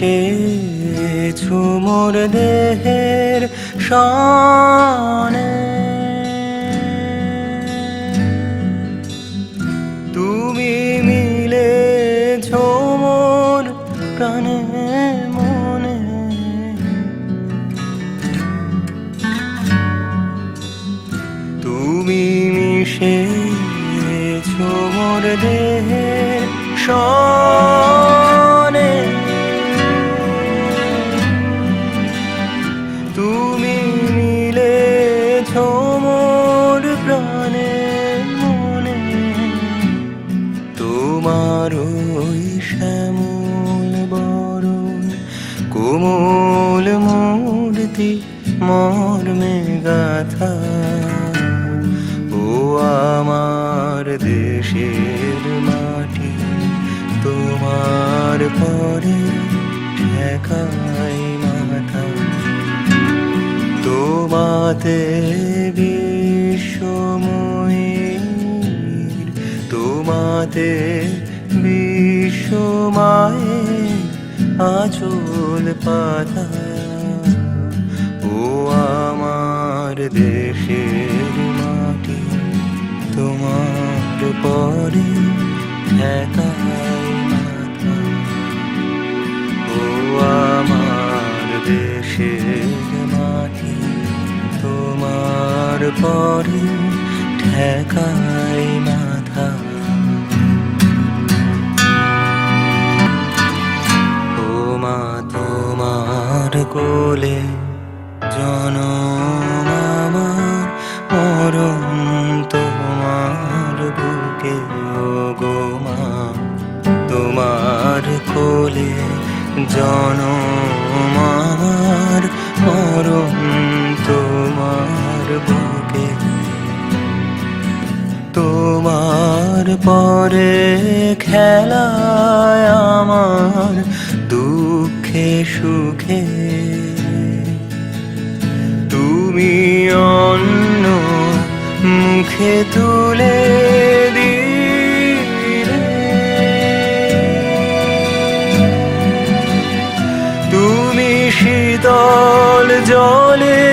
মিশেছো মোর দেহের সনে। তুমি মিলে মোর প্রাণে মনে। তুমি মিশেছ মোর দেহের সনে। শ্যামল বরণ, কোমল মূর্তি, মর্মে গাথা। ও আমার দেশের মাটি, তোমার পরে ঠেকাই মাথা। তোমাতে বিশ্বময়ীর তোমাতে বিশ্বমায়ের আচল পাতা। ও আমার দেশের মাটি, তোমার পরে ঠেকাই মাথা ও আমার দেশের মাটি, তোমার পরে ঠেকাই কোলে জনম আমার, মরণ তোমার বুকে ও গো মা। তোমার কোলে জনম আমার, মরণ তোমার বুকে। তোমার পরে খেলায় আমার দুঃখে সুখে। তুমি অন্য মুখে তুলে তুমি শীতল জলে